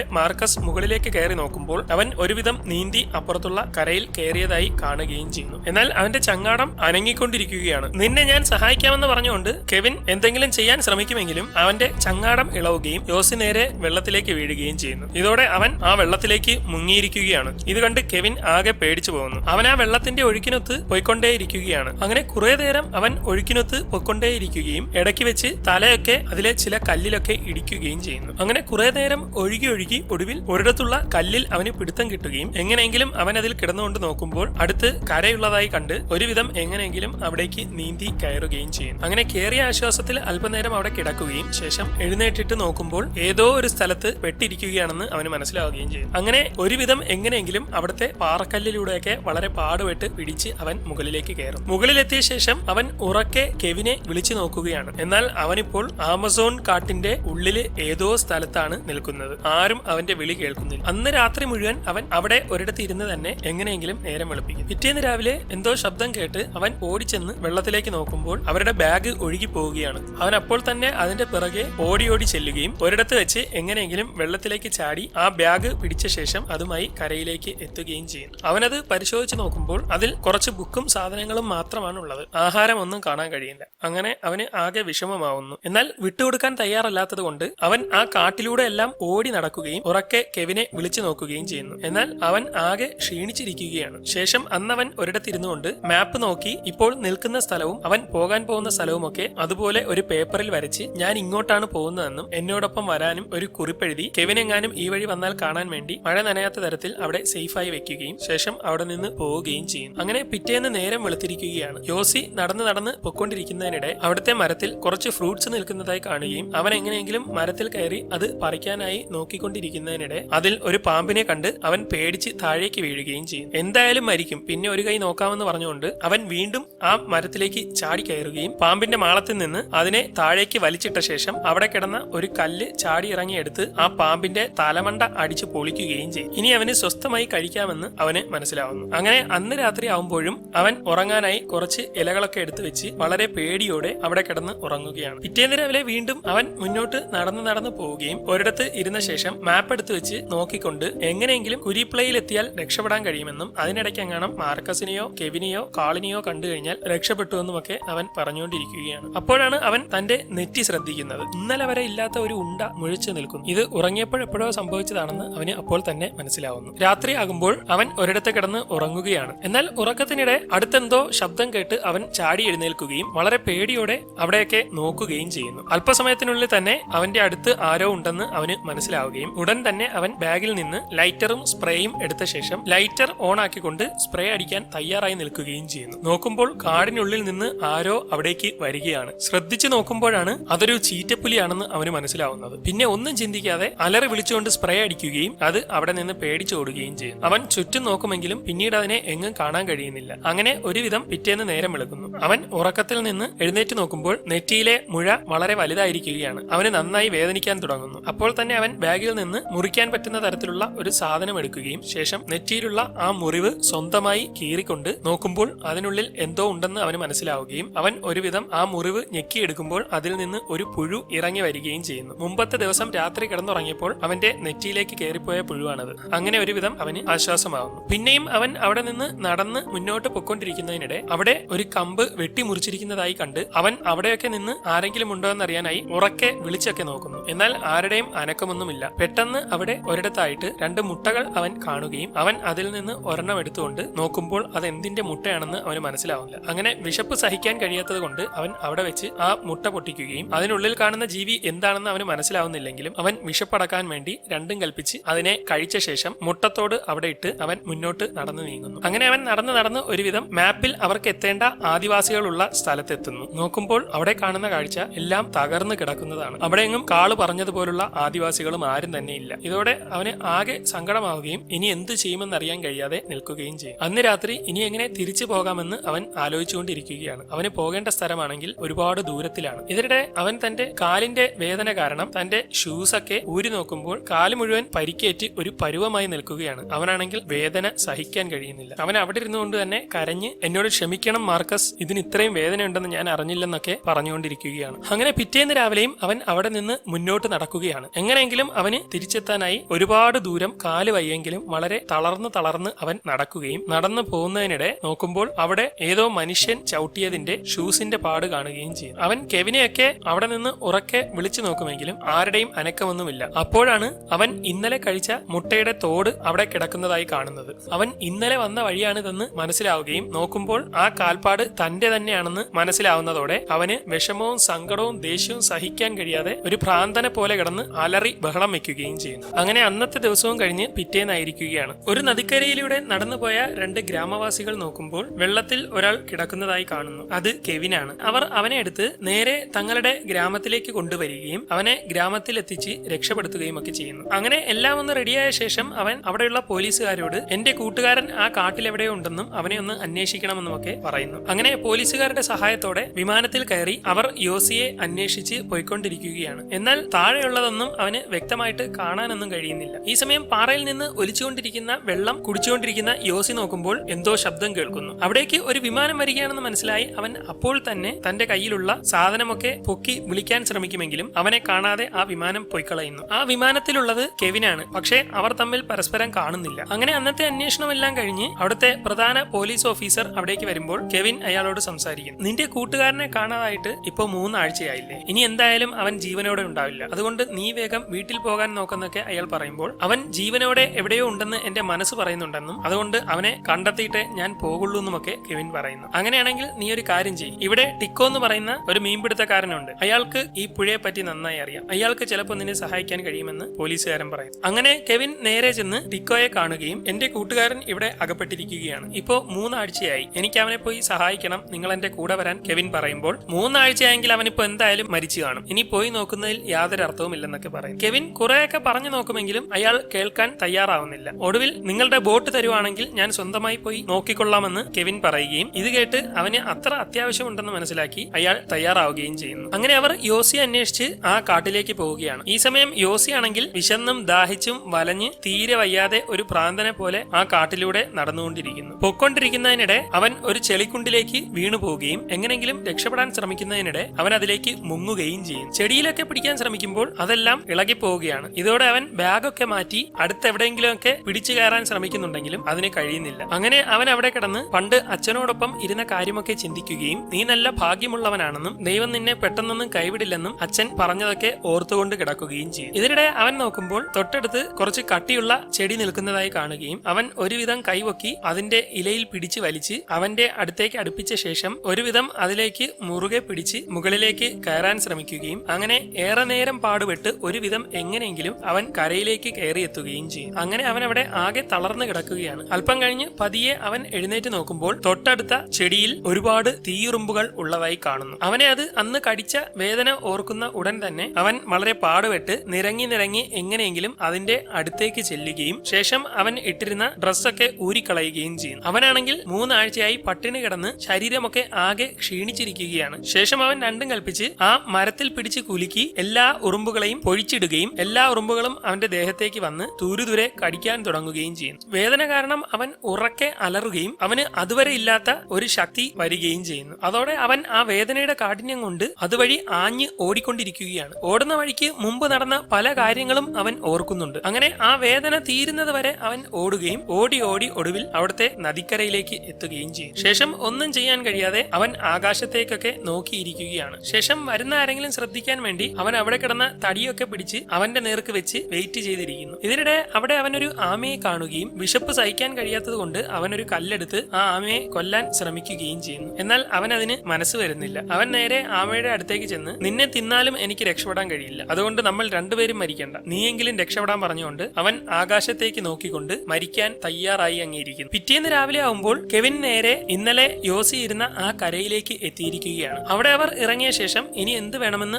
മാർക്കസ് മുകളിലേക്ക് കയറി നോക്കുമ്പോൾ അവൻ ഒരുവിധം നീന്തി അപ്പുറത്തുള്ള കരയിൽ കയറിയതായി കാണുകയും ചെയ്യുന്നു. എന്നാൽ അവന്റെ ചങ്ങാടം അനങ്ങിക്കൊണ്ടിരിക്കുകയാണ്. നിന്നെ ഞാൻ സഹായിക്കാമെന്ന് പറഞ്ഞുകൊണ്ട് കെവിൻ എന്തെങ്കിലും ചെയ്യാൻ ശ്രമിക്കുമെങ്കിലും അവന്റെ ചങ്ങാടം ഇളവുകയും യോസ് നേരെ വെള്ളത്തിലേക്ക് വീഴുകയും ചെയ്യുന്നു. ഇതോടെ അവൻ ആ വെള്ളത്തിലേക്ക് മുങ്ങിയിരിക്കുകയാണ്. ഇത് കണ്ട് കെവിൻ ആകെ പേടിച്ചു പോകുന്നു. അവൻ ആ വെള്ളത്തിന്റെ ഒഴുക്കിനൊത്ത് പോയിക്കൊണ്ടേയിരിക്കുകയാണ്. അങ്ങനെ കുറെ നേരം അവൻ ഒഴുക്കിനൊത്ത് പൊയ്ക്കൊണ്ടേയിരിക്കുകയും ഇടയ്ക്ക് വെച്ച് തലയൊക്കെ അതിലെ ചില കല്ലിലൊക്കെ ഇടിക്കുകയും ചെയ്യുന്നു. അങ്ങനെ കുറെ നേരം ഒഴുകി ഒഴുകി ഒടുവിൽ ഒരിടത്തുള്ള കല്ലിൽ അവന് പിടുത്തം കിട്ടുകയും എങ്ങനെയെങ്കിലും അവൻ അതിൽ കിടന്നുകൊണ്ട് നോക്കുമ്പോൾ അടുത്ത് കരയുള്ളതായി കണ്ട് ഒരുവിധം എങ്ങനെയെങ്കിലും അവിടേക്ക് നീന്തി കയറുകയും ചെയ്യുന്നു. അങ്ങനെ കയറിയ ആശ്വാസത്തിൽ അല്പനേരം അവിടെ കിടക്കുകയും ശേഷം എഴുന്നേറ്റിട്ട് നോക്കുമ്പോൾ ഏതോ ഒരു സ്ഥലത്ത് പെട്ടിരിക്കുകയാണെന്ന് അവന് മനസ്സിലാവുകയും ചെയ്യും അങ്ങനെ ഒരുവിധം എങ്ങനെയെങ്കിലും അവിടുത്തെ പാറക്കല്ലിലൂടെയൊക്കെ വളരെ പാടുപെട്ട് പിടിച്ച് അവൻ മുകളിലേക്ക് കയറും മുകളിലെത്തിയ ശേഷം അവൻ ഉറക്കെ കെവിനെ വിളിച്ചു നോക്കുകയാണ്. എന്നാൽ അവനിപ്പോൾ ആമസോൺ കാട്ടിന്റെ ഉള്ളിൽ ഏതോ സ്ഥലത്താണ് നിൽക്കുന്നത്. ആരും അവന്റെ വിളി കേൾക്കുന്നില്ല. അന്ന് രാത്രി മുഴുവൻ അവൻ അവിടെ ഒരിടത്ത് ഇരുന്ന് തന്നെ എങ്ങനെയെങ്കിലും നേരം വെളുപ്പിക്കും. പിറ്റേന്ന് രാവിലെ എന്തോ ശബ്ദം കേട്ട് അവൻ ഓടിച്ചെന്ന് വെള്ളത്തിലേക്ക് നോക്കുമ്പോൾ അവരുടെ ബാഗ് ഒഴുകി പോവുകയാണ്. അവൻ അപ്പോൾ തന്നെ അതിന്റെ പിറകെ ഓടി ഓടി ചെല്ലുകയും ഒരിടത്ത് വെച്ച് എങ്ങനെയെങ്കിലും വെള്ളത്തിലേക്ക് ചാടി ആ ബാഗ് പിടിച്ച ശേഷം അതുമായി കരയിലേക്ക് എത്തുകയും ചെയ്യുന്നു. അവനത് പരിശോധിച്ച് നോക്കുമ്പോൾ അതിൽ കുറച്ച് ബുക്കും സാധനങ്ങളും മാത്രമാണ് ഉള്ളത്. ആഹാരമൊന്നും കാണാൻ കഴിയില്ല. അങ്ങനെ അവന് ആകെ വിഷമമാവുന്നു. എന്നാൽ വിട്ടുകൊടുക്കാൻ തയ്യാറല്ലാത്തത് കൊണ്ട് അവൻ ആ കാട്ടിലൂടെ എല്ലാം ഓടി നടക്കുകയും ഉറക്കെ കെവിനെ വിളിച്ചു നോക്കുകയും ചെയ്യുന്നു. എന്നാൽ അവൻ ആകെ ക്ഷീണിച്ചിരിക്കുകയാണ്. ശേഷം അന്നവൻ ഒരിടത്തിരുന്നുകൊണ്ട് മാപ്പ് നോക്കി ഇപ്പോൾ നിൽക്കുന്ന സ്ഥലവും അവൻ പോകാൻ പോകുന്ന സ്ഥലവും ഒക്കെ അതുപോലെ ഒരു പേപ്പറിൽ വരച്ച് ഞാൻ ഇങ്ങോട്ടാണ് പോകുന്നതെന്നും എന്നോടൊപ്പം വരാനും ഒരു കുറിപ്പെഴുതി കെവിനെങ്ങാനും ഈ വഴി വന്നാൽ കാണാൻ വേണ്ടി മഴ നനയാത്ത തരത്തിൽ അവിടെ സേഫായി വെക്കുകയും ശേഷം അവിടെ നിന്ന് പോവുകയും ചെയ്യുന്നു. അങ്ങനെ പിറ്റേന്ന് നേരം വെളുത്തിരിക്കുകയാണ്. യോസി നടന്ന് നടന്ന് പൊക്കൊണ്ടിരിക്കുന്നതിനിടെ അവിടുത്തെ മരത്തിൽ കുറച്ച് ഫ്രൂട്ട്സ് നിൽക്കുന്നതായി കാണുകയും അവൻ എങ്ങനെയെങ്കിലും മരത്തിൽ കയറി അത് പറിക്കാനായി നോക്കിക്കൊണ്ടിരിക്കുന്നതിനിടെ അതിൽ ഒരു പാമ്പിനെ കണ്ട് അവൻ പേടിച്ച് താഴേക്ക് വീഴുകയും ചെയ്യും. എന്തായാലും മരിക്കും. പിന്നെ ഒരു കൈ നോക്കാമെന്ന് പറഞ്ഞുകൊണ്ട് അവൻ വീണ്ടും ആ മരത്തിലേക്ക് ചാടി കയറുകയും പാമ്പിന്റെ മാളത്തിൽ നിന്ന് അതിനെ താഴേക്ക് വലിച്ചിട്ട ശേഷം അവിടെ കിടന്ന ഒരു കല്ല് ചാടി ഇറങ്ങിയെടുത്ത് ആ പാമ്പിന്റെ തലമണ്ട അടിച്ചു പൊളിക്കുകയും ചെയ്യും. ഇനി അവന് സ്വസ്ഥമായി കഴിക്കാമെന്ന് അവന് മനസ്സിലാവുന്നു. അങ്ങനെ അന്ന് രാത്രി ആവുമ്പോഴും അവൻ ഉറങ്ങാനായി കുറച്ച് ഇലകളൊക്കെ എടുത്തു വെച്ച് വളരെ പേടിയോടെ അവിടെ കിടന്ന് ഉറങ്ങുകയാണ്. പിറ്റേന്ന് രാവിലെ വീണ്ടും അവൻ മുന്നോട്ട് നട നടന്നു നടന്ന് പോവുകയും ഒരിടത്ത് ഇരുന്ന ശേഷം മാപ്പ് എടുത്ത് വെച്ച് നോക്കിക്കൊണ്ട് എങ്ങനെയെങ്കിലും കുരിപ്ലയിൽ എത്തിയാൽ രക്ഷപ്പെടാൻ കഴിയുമെന്നും അതിനിടയ്ക്ക് എങ്ങാനും മാർക്കസിനെയോ കെവിനെയോ കാളിനെയോ കണ്ടു കഴിഞ്ഞാൽ രക്ഷപ്പെട്ടു എന്നുമൊക്കെ അവൻ പറഞ്ഞുകൊണ്ടിരിക്കുകയാണ്. അപ്പോഴാണ് അവൻ തന്റെ നെറ്റി ശ്രദ്ധിക്കുന്നത്. ഇന്നലെ വരെ ഇല്ലാത്ത ഒരു ഉണ്ട മുഴിച്ചു നിൽക്കുന്നു. ഇത് ഉറങ്ങിയപ്പോഴെപ്പോഴോ സംഭവിച്ചതാണെന്ന് അവന് അപ്പോൾ തന്നെ മനസ്സിലാവുന്നു. രാത്രിയാകുമ്പോൾ അവൻ ഒരിടത്ത് കിടന്ന് ഉറങ്ങുകയാണ്. എന്നാൽ ഉറക്കത്തിനിടെ അടുത്തെന്തോ ശബ്ദം കേട്ട് അവൻ ചാടി എഴുന്നേൽക്കുകയും വളരെ പേടിയോടെ അവിടെയൊക്കെ നോക്കുകയും ചെയ്യുന്നു. അല്പസമയത്തിനുള്ളിൽ തന്നെ അവന്റെ അടുത്ത് ആരോ ഉണ്ടെന്ന് അവന് മനസ്സിലാവുകയും ഉടൻ തന്നെ അവൻ ബാഗിൽ നിന്ന് ലൈറ്ററും സ്പ്രേയും എടുത്ത ശേഷം ലൈറ്റർ ഓൺ ആക്കിക്കൊണ്ട് സ്പ്രേ അടിക്കാൻ തയ്യാറായി നിൽക്കുകയും ചെയ്യുന്നു. നോക്കുമ്പോൾ കാടിനുള്ളിൽ നിന്ന് ആരോ അവിടേക്ക് വരികയാണ്. ശ്രദ്ധിച്ചു നോക്കുമ്പോഴാണ് അതൊരു ചീറ്റപ്പുലിയാണെന്ന് അവന് മനസ്സിലാവുന്നത്. പിന്നെ ഒന്നും ചിന്തിക്കാതെ അലറി വിളിച്ചുകൊണ്ട് സ്പ്രേ അടിക്കുകയും അത് അവിടെ നിന്ന് പേടിച്ചോടുകയും ചെയ്യും. അവൻ ചുറ്റും നോക്കുമെങ്കിലും പിന്നീട് അതിനെ എങ്ങും കാണാൻ കഴിയുന്നില്ല. അങ്ങനെ ഒരുവിധം പിറ്റേന്ന് നേരം വെളുക്കുന്നു. അവൻ ഉറക്കത്തിൽ നിന്ന് എഴുന്നേറ്റ് നോക്കുമ്പോൾ നെറ്റിയിലെ മുഴ വളരെ വലുതായിരിക്കുകയാണ്. അവന് നന്നായി വേദനിക്കാൻ തുടങ്ങുന്നു. അപ്പോൾ തന്നെ അവൻ ബാഗിൽ നിന്ന് മുറിക്കാൻ പറ്റുന്ന തരത്തിലുള്ള ഒരു സാധനം എടുക്കുകയും ശേഷം നെറ്റിയിലുള്ള ആ മുറിവ് സ്വന്തമായി കീറിക്കൊണ്ട് നോക്കുമ്പോൾ അതിനുള്ളിൽ എന്തോ ഉണ്ടെന്ന് അവന് മനസ്സിലാവുകയും അവൻ ഒരുവിധം ആ മുറിവ് ഞെക്കിയെടുക്കുമ്പോൾ അതിൽ നിന്ന് ഒരു പുഴു ഇറങ്ങി വരികയും ചെയ്യുന്നു. മുമ്പത്തെ ദിവസം രാത്രി കിടന്നുറങ്ങിയപ്പോൾ അവന്റെ നെറ്റിയിലേക്ക് കയറിപ്പോയ പുഴുവാണത്. അങ്ങനെ ഒരുവിധം അവന് ആശ്വാസമാകുന്നു പിന്നെയും അവൻ അവിടെ നിന്ന് നടന്ന് മുന്നോട്ട് പൊക്കൊണ്ടിരിക്കുന്നതിനിടെ അവിടെ ഒരു കമ്പ് വെട്ടിമുറിച്ചിരിക്കുന്നതായി കണ്ട് അവൻ അവിടെയൊക്കെ നിന്ന് ആരെങ്കിലും ഉണ്ടോ എന്നറിയാനായി ഉറക്കെ വിളിച്ചൊക്കെ നോക്കുന്നു. എന്നാൽ ആരുടെയും അനക്കമൊന്നുമില്ല. പെട്ടെന്ന് അവിടെ ഒരിടത്തായിട്ട് രണ്ട് മുട്ടകൾ അവൻ കാണുകയും അവൻ അതിൽ നിന്ന് ഒരെണ്ണം എടുത്തുകൊണ്ട് നോക്കുമ്പോൾ അത് എന്തിന്റെ മുട്ടയാണെന്ന് അവന് മനസ്സിലാവുന്നില്ല. അങ്ങനെ വിശപ്പ് സഹിക്കാൻ കഴിയാത്തത് കൊണ്ട് അവൻ അവിടെ വെച്ച് ആ മുട്ട പൊട്ടിക്കുകയും അതിനുള്ളിൽ കാണുന്ന ജീവി എന്താണെന്ന് അവന് മനസ്സിലാവുന്നില്ലെങ്കിലും അവൻ വിശപ്പടക്കാൻ വേണ്ടി രണ്ടും കൽപ്പിച്ച് അതിനെ കഴിച്ച ശേഷം മുട്ടത്തോട് അവിടെ ഇട്ട് അവൻ മുന്നോട്ട് നടന്നു നീങ്ങുന്നു. അങ്ങനെ അവൻ നടന്ന് നടന്ന് ഒരുവിധം മാപ്പിൽ അവർക്ക് എത്തേണ്ട ആദിവാസികളുള്ള സ്ഥലത്തെത്തുന്നു. നോക്കുമ്പോൾ അവിടെ കാണുന്ന കാഴ്ച എല്ലാം തകർന്നു കിടക്കുന്നതാണ്. അവിടെയെങ്ങും കാൾ പറഞ്ഞതുപോലുള്ള ആദിവാസികളും ആരും തന്നെയില്ല. ഇതോടെ അവന് ആകെ സങ്കടമാവുകയും ഇനി എന്ത് ചെയ്യുമെന്നറിയാൻ കഴിയാതെ നിൽക്കുകയും ചെയ്യും. അന്ന് രാത്രി ഇനി എങ്ങനെ തിരിച്ചു പോകാമെന്ന് അവൻ ആലോചിച്ചുകൊണ്ടിരിക്കുകയാണ്. അവന് പോകേണ്ട സ്ഥലമാണെങ്കിൽ ഒരുപാട് ദൂരത്തിലാണ്. ഇതിനിടെ അവൻ തന്റെ കാലിന്റെ വേദന കാരണം തന്റെ ഷൂസൊക്കെ ഊരി നോക്കുമ്പോൾ കാൽ മുഴുവൻ പരിക്കേറ്റ് ഒരു പരുവമായി നിൽക്കുകയാണ്. അവനാണെങ്കിൽ വേദന സഹിക്കാൻ കഴിയുന്നില്ല. അവൻ അവിടെ ഇരുന്നുകൊണ്ട് തന്നെ കരഞ്ഞ് എന്നോട് ക്ഷമിക്കണം മാർക്കസ്. ഇതിന് ഇത്രയും വേദന ഉണ്ടെന്ന് ഞാൻ അറിഞ്ഞില്ലെന്നൊക്കെ പറഞ്ഞുകൊണ്ടിരിക്കുകയാണ്. അങ്ങനെ പിറ്റേന്ന് രാവിലെയും അവൻ അവിടെ നിന്ന് മുന്നോട്ട് നടക്കുകയാണ്. എങ്ങനെയെങ്കിലും അവന് തിരിച്ചെത്താനായി ഒരുപാട് ദൂരം കാൽ വയ്യെങ്കിലും വളരെ തളർന്ന് തളർന്ന് അവൻ നടക്കുകയും നടന്നു പോകുന്നതിനിടെ നോക്കുമ്പോൾ അവിടെ ഏതോ മനുഷ്യൻ ചവിട്ടിയതിന്റെ ഷൂസിന്റെ പാട് കാണുകയും ചെയ്യും. അവൻ കെവിനെയൊക്കെ അവിടെ നിന്ന് ഉറക്കെ വിളിച്ചു നോക്കുമെങ്കിലും ആരുടെയും അനക്കമൊന്നുമില്ല. അപ്പോഴാണ് അവൻ ഇന്നലെ കഴിച്ച മുട്ടയുടെ തോട് അവിടെ കിടക്കുന്നതായി കാണുന്നത്. അവൻ ഇന്നലെ വന്ന വഴിയാണിതെന്ന് മനസ്സിലാവുകയും നോക്കുമ്പോൾ ആ കാൽപ്പാട് തന്റെ തന്നെയാണെന്ന് മനസ്സിലാവുന്നതോടെ അവന് വിഷമവും സങ്കടവും ദേഷ്യവും സഹിക്കാൻ കഴിയാതെ ഒരു ഭ്രാന്തനെ പോലെ കിടന്ന് അലറി ബഹളം വെക്കുകയും ചെയ്യുന്നു. അങ്ങനെ അന്നത്തെ ദിവസവും കഴിഞ്ഞ് പിറ്റേന്നായിരിക്കുകയാണ്. ഒരു നദിക്കരയിലൂടെ നടന്നുപോയ രണ്ട് ഗ്രാമവാസികൾ നോക്കുമ്പോൾ വെള്ളത്തിൽ ഒരാൾ കിടക്കുന്നതായി കാണുന്നു. അത് കെവിനാണ്. അവർ അവനെ എടുത്ത് നേരെ തങ്ങളുടെ ഗ്രാമത്തിലേക്ക് കൊണ്ടുവരികയും അവനെ ഗ്രാമത്തിൽ എത്തിച്ച് രക്ഷപ്പെടുത്തുകയും ഒക്കെ ചെയ്യുന്നു. അങ്ങനെ എല്ലാം ഒന്ന് റെഡിയായ ശേഷം അവൻ അവിടെയുള്ള പോലീസുകാരോട് എന്റെ കൂട്ടുകാരൻ ആ കാട്ടിൽ എവിടെ ഉണ്ടെന്നും അവനെ ഒന്ന് അന്വേഷിക്കണമെന്നും ഒക്കെ പറയുന്നു. അങ്ങനെ പോലീസുകാരുടെ സഹായത്തോടെ വിമാനത്തിൽ കയറി അവർ യോസിയെ അന്വേഷിച്ച് പോയിക്കൊണ്ടിരിക്കുകയാണ്. എന്നാൽ താഴെയുള്ളതൊന്നും അവന് വ്യക്തമായിട്ട് കാണാനൊന്നും കഴിയുന്നില്ല. ഈ സമയം പാറയിൽ നിന്ന് ഒലിച്ചുകൊണ്ടിരിക്കുന്ന വെള്ളം കുടിച്ചുകൊണ്ടിരിക്കുന്ന യോസി നോക്കുമ്പോൾ എന്തോ ശബ്ദം കേൾക്കുന്നു. അവിടേക്ക് ഒരു വിമാനം വരികയാണെന്ന് മനസ്സിലായി അവൻ അപ്പോൾ തന്നെ തന്റെ കയ്യിലുള്ള സാധനമൊക്കെ പൊക്കി വിളിക്കാൻ ശ്രമിക്കുമെങ്കിലും അവനെ കാണാതെ ആ വിമാനം പൊയ്ക്കളയുന്നു. ആ വിമാനത്തിലുള്ളത് കെവിനാണ്. പക്ഷേ അവർ തമ്മിൽ പരസ്പരം കാണുന്നില്ല. അങ്ങനെ അന്നത്തെ അന്വേഷണം എല്ലാം കഴിഞ്ഞ് അവിടുത്തെ പ്രധാന പോലീസ് ഓഫീസർ അവിടേക്ക് വരുമ്പോൾ കെവിൻ അയാളോട് സംസാരിക്കും നിന്റെ കൂട്ടുകാരനെ കാണാതായിട്ട് ഇപ്പോ മൂന്നാഴ്ചയായില്ലേ. ഇനി എന്തായാലും അവൻ ജീവനോടെ ഉണ്ടാവില്ല. അതുകൊണ്ട് നീ വേഗം വീട്ടിൽ പോകാൻ നോക്കുന്നൊക്കെ അയാൾ പറയുമ്പോൾ അവൻ ജീവനോടെ എവിടെയോ ഉണ്ടെന്ന് എന്റെ മനസ്സ് പറയുന്നുണ്ടെന്നും അതുകൊണ്ട് അവനെ കണ്ടെത്തിയിട്ടേ ഞാൻ പോകുള്ളൂ എന്നുമൊക്കെ കെവിൻ പറയുന്നു. അങ്ങനെയാണെങ്കിൽ നീ ഒരു കാര്യം ചെയ്യും. ഇവിടെ ടിക്കോ എന്ന് പറയുന്ന ഒരു മീൻപിടുത്തക്കാരനുണ്ട്. അയാൾക്ക് ഈ പുഴയെ പറ്റി നന്നായി അറിയാം. അയാൾക്ക് ചിലപ്പോൾ നിന്നെ സഹായിക്കാൻ കഴിയുമെന്ന് പോലീസുകാരൻ പറയുന്നു അങ്ങനെ കെവിൻ നേരെ ചെന്ന് ടിക്കോയെ കാണുകയും എന്റെ കൂട്ടുകാരൻ ഇവിടെ അകപ്പെട്ടിരിക്കുകയാണ്. ഇപ്പോ മൂന്നാഴ്ചയായി. എനിക്ക് അവനെ പോയി സഹായിക്കണം നിങ്ങൾ എന്റെ കൂടെ വരാൻ കെവിൻ പറയുമ്പോൾ മൂന്നാഴ്ചയായെങ്കിൽ അവനിപ്പോ എന്തായാലും മരിച്ചു കാണും. ഇനി പോയി നോക്കുന്നതിൽ യാതൊരു അർത്ഥവുമില്ലെന്നൊക്കെ പറയും. കെവിൻ കുറെയൊക്കെ പറഞ്ഞു നോക്കുമെങ്കിലും അയാൾ കേൾക്കാൻ തയ്യാറാവുന്നില്ല. ഒടുവിൽ നിങ്ങളുടെ ബോട്ട് തരുവാണെങ്കിൽ ഞാൻ സ്വന്തമായി പോയി നോക്കിക്കൊള്ളാമെന്ന് കെവിൻ പറയുകയും ഇത് കേട്ട് അവന് അത്ര അത്യാവശ്യമുണ്ടെന്ന് മനസ്സിലാക്കി അയാൾ തയ്യാറാവുകയും ചെയ്യുന്നു. അങ്ങനെ അവർ യോസി അന്വേഷിച്ച് ആ കാട്ടിലേക്ക് പോവുകയാണ്. ഈ സമയം യോസി ആണെങ്കിൽ വിശന്നും ദാഹിച്ചും വലഞ്ഞ് തീരെ വയ്യാതെ ഒരു പ്രാന്തനെ പോലെ ആ കാട്ടിലൂടെ നടന്നുകൊണ്ടിരിക്കുന്നു. പൊക്കൊണ്ടിരിക്കുന്നതിനിടെ അവൻ ഒരു ചെളിക്കുണ്ടിലേക്ക് വീണു പോവുകയും എങ്ങനെങ്കിലും രക്ഷപ്പെടാൻ ശ്രമിക്കുന്നതിനിടെ അവൻ അതിലേക്ക് മുങ്ങുകയും ചെയ്യും. ചെടിയിലൊക്കെ പിടിക്കാൻ ശ്രമിക്കുമ്പോൾ അതെല്ലാം ഇളകി പോവുകയാണ് ഇതോടെ അവൻ ബാഗൊക്കെ മാറ്റി അടുത്ത് എവിടെയെങ്കിലുമൊക്കെ പിടിച്ചു കയറാൻ ശ്രമിക്കുന്നുണ്ടെങ്കിലും അതിന് കഴിയുന്നില്ല. അങ്ങനെ അവൻ അവിടെ കിടന്ന് പണ്ട് അച്ഛനോടൊപ്പം ഇരുന്ന കാര്യമൊക്കെ ചിന്തിക്കുകയും നീ നല്ല ഭാഗ്യമുള്ളവനാണെന്നും ദൈവം നിന്നെ പെട്ടെന്നൊന്നും കൈവിടില്ലെന്നും അച്ഛൻ പറഞ്ഞതൊക്കെ ഓർത്തുകൊണ്ട് കിടക്കുകയും ചെയ്യും ഇതിനിടെ അവൻ നോക്കുമ്പോൾ തൊട്ടടുത്ത് കുറച്ച് കട്ടിയുള്ള ചെടി നിൽക്കുന്നതായി കാണുകയും അവൻ ഒരുവിധം കൈവക്കി അതിന്റെ ഇലയിൽ പിടിച്ച് വലിച്ച് അവന്റെ അടുത്തേക്ക് അടുപ്പിച്ച ശേഷം ഒരുവിധം അതിലേക്ക് മുറുകെ പിടിച്ച് മുകളിലേക്ക് കയറാൻ ശ്രമിക്കുകയും അങ്ങനെ ഏറെ നേരം പാടുപെട്ട് ഒരുവിധം എങ്ങനെയെങ്കിലും അവൻ കരയിലേക്ക് കയറിയെത്തുകയും ചെയ്യും. അങ്ങനെ അവൻ അവിടെ ആകെ തളർന്നു കിടക്കുകയാണ്. അല്പം കഴിഞ്ഞ് പതിയെ അവൻ എഴുന്നേറ്റ് നോക്കുമ്പോൾ തൊട്ടടുത്ത ചെടിയിൽ ഒരുപാട് തീയുറുമ്പുകൾ ഉള്ളതായി കാണുന്നു. അവനെ അത് അന്ന് കടിച്ച വേദന ഓർക്കുന്ന ഉടൻ തന്നെ അവൻ വളരെ പാടുപെട്ട് നിരങ്ങി നിരങ്ങി എങ്ങനെയെങ്കിലും അതിന്റെ അടുത്തേക്ക് ചെല്ലുകയും ശേഷം അവൻ ഇട്ടിരുന്ന ഡ്രസ്സൊക്കെ ഊരിക്കളയുകയും ചെയ്യും അവനാണെങ്കിൽ മൂന്നാഴ്ചയായി പട്ടിണി കിടന്ന് ശരീരമൊക്കെ ആകെ ക്ഷീണിച്ചിരിക്കുകയാണ്. ശേഷം അവൻ രണ്ടും കൽപ്പിച്ച് ആ മരത്തിൽ പിടിച്ച് കുലുക്കി എല്ലാ ഉറുമ്പുകളെയും പൊഴിച്ചിടുകയും എല്ലാ ഉറുമ്പുകളും അവന്റെ ദേഹത്തേക്ക് വന്ന് തുരുതുരെ കടിക്കാൻ തുടങ്ങുകയും ചെയ്യുന്നു. വേദന കാരണം അവൻ ഉറക്കെ അലറുകയും അവന് അതുവരെ ഇല്ലാത്ത ഒരു ശക്തി വരികയും ചെയ്യുന്നു. അതോടെ അവൻ ആ വേദനയുടെ കാഠിന്യം കൊണ്ട് അതുവഴി ആഞ്ഞ് ഓടിക്കൊണ്ടിരിക്കുകയാണ്. ഓടുന്ന വഴിക്ക് മുമ്പ് നടന്ന പല കാര്യങ്ങളും അവൻ ഓർക്കുന്നുണ്ട്. അങ്ങനെ ആ വേദന തീരുന്നത് വരെ അവൻ ഓടുകയും ഓടി ഓടി ഒടുവിൽ അവിടുത്തെ നദിക്കരയിലേക്ക് എത്തുകയും ചെയ്യും. ശേഷം ഒന്നും ചെയ്യാൻ കഴിയാതെ അവൻ ആകാശത്തേക്കൊക്കെ നോക്കിയിരിക്കുകയാണ്. ശേഷം വരുന്ന ആരെങ്കിലും ശ്രദ്ധിക്കാൻ വേണ്ടി അവൻ അവിടെ കിടന്ന തടിയൊക്കെ പിടിച്ച് അവന്റെ നേർക്ക് വെച്ച് വെയിറ്റ് ചെയ്തിരിക്കുന്നു. ഇതിനിടെ അവിടെ അവനൊരു ആമയെ കാണുകയും വിശപ്പ് സഹിക്കാൻ കഴിയാത്തത് കൊണ്ട് അവനൊരു കല്ലെടുത്ത് ആ ആമയെ കൊല്ലാൻ ശ്രമിക്കുകയും ചെയ്യുന്നു. എന്നാൽ അവൻ അതിന് മനസ്സ് വരുന്നില്ല. അവൻ നേരെ ആമയുടെ അടുത്തേക്ക് ചെന്ന് നിന്നെ തിന്നാലും എനിക്ക് രക്ഷപ്പെടാൻ കഴിയില്ല. അതുകൊണ്ട് നമ്മൾ രണ്ടുപേരും മരിക്കണ്ട. നീയെങ്കിലും രക്ഷപ്പെടാൻ പറഞ്ഞുകൊണ്ട് അവൻ ആകാശത്തേക്ക് നോക്കിക്കൊണ്ട് മരിക്കാൻ തയ്യാറായി അങ്ങിയിരിക്കുന്നു പിറ്റേന്ന് രാവിലെ ആവുമ്പോൾ കെവിൻ നേരെ ഇന്നലെ യോസി ഇരുന്ന ആ കരയിലേക്ക് എത്തിയിരിക്കുകയാണ്. അവിടെ അവർ ഇറങ്ങിയ ശേഷം ഇനി എന്ത് വേണമെന്ന്